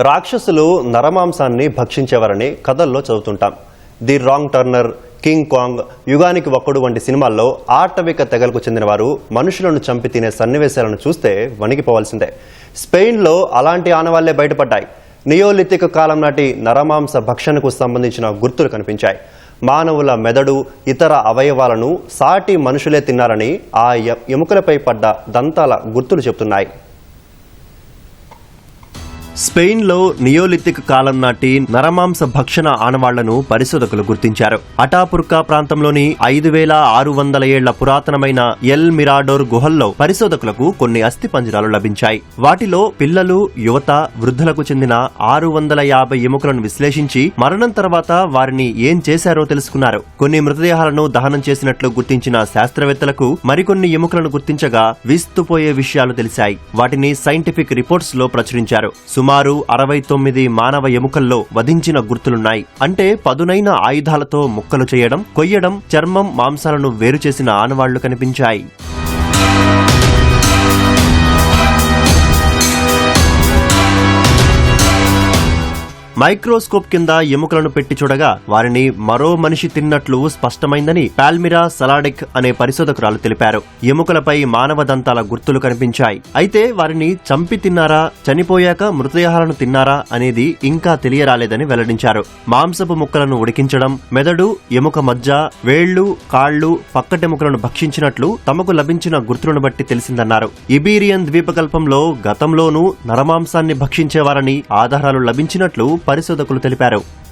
రాక్షసులు నరమాంసాన్ని భక్షించేవారని కథల్లో చదువుతుంటాం. The wrong turner King Kong యుగానికి ఒక్కడు వంటి సినిమాల్లో ఆటవిక తెగలకు చెందిన వారు మనుషులను చంపి తినే సన్నివేశాలను చూస్తే వణికిపోవాల్సిందే. స్పెయిన్లో అలాంటి ఆనవాళ్ళే బయటపడ్డాయి. నియోలిథిక్ కాలం నాటి నరమాంస భక్షణకు సంబంధించిన గుర్తులు కనిపించాయి. మానవుల మెదడు ఇతర అవయవాలను సాటి మనుషులే తిన్నారని ఆ ఎముకలపై పడ్డ దంతాల గుర్తులు చెబుతున్నాయి. స్పెయిన్లో నియోలిథిక్ కాలం నాటి నరమాంస భక్షణ ఆనవాళ్ళను పరిశోధకులు గుర్తించారు. అటాపుర్కా ప్రాంతంలోని ఐదు వేల ఆరు వందల ఏళ్ళ పురాతనమైన ఎల్ మిరాడోర్ గుహల్లో పరిశోధకులకు కొన్ని అస్థి పంజరాలు లభించాయి. వాటిలో పిల్లలు యువత వృద్ధులకు చెందిన ఆరు వందల యాభై ఎముకలను విశ్లేషించి మరణం తర్వాత వారిని ఏం చేశారో తెలుసుకున్నారు. కొన్ని మృతదేహాలను దహనం చేసినట్లు గుర్తించిన శాస్త్రవేత్తలకు మరికొన్ని ఎముకలను గుర్తించగా విస్తుపోయే విషయాలు తెలిశాయి. వాటిని సైంటిఫిక్ రిపోర్ట్స్లో ప్రచురించారు సుమారు అరవై తొమ్మిది మానవ ఎముకల్లో వధించిన గుర్తులున్నాయి. అంటే పదునైన ఆయుధాలతో ముక్కలు చేయడం కొయ్యడం చర్మం మాంసాలను వేరు చేసిన ఆనవాళ్ళు కనిపించాయి. మైక్రోస్కోప్ కింద ఎముకలను పెట్టి చూడగా వారిని మరో మనిషి తిన్నట్లు స్పష్టమైందని పాల్మిరా సలాడిక్ అనే పరిశోధకురాలు తెలిపారు. ఎముకలపై మానవ దంతాల గుర్తులు కనిపించాయి. అయితే వారిని చంపి తిన్నారా చనిపోయాక మృతదేహాలను తిన్నారా అనేది ఇంకా తెలియరాలేదని వెల్లడించారు. మాంసపు ముక్కలను ఉడికించడం మెదడు ఎముక మజ్జ వేళ్ళు కాళ్ళు పక్కటెముకలను భక్షించినట్లు తమకు లభించిన గుర్తులను బట్టి తెలిసిందన్నారు. ఇబీరియన్ ద్వీపకల్పంలో గతంలోనూ నరమాంసాన్ని భక్షించేవారని ఆధారాలు లభించినట్లు పరిశోధకులు తెలిపారు.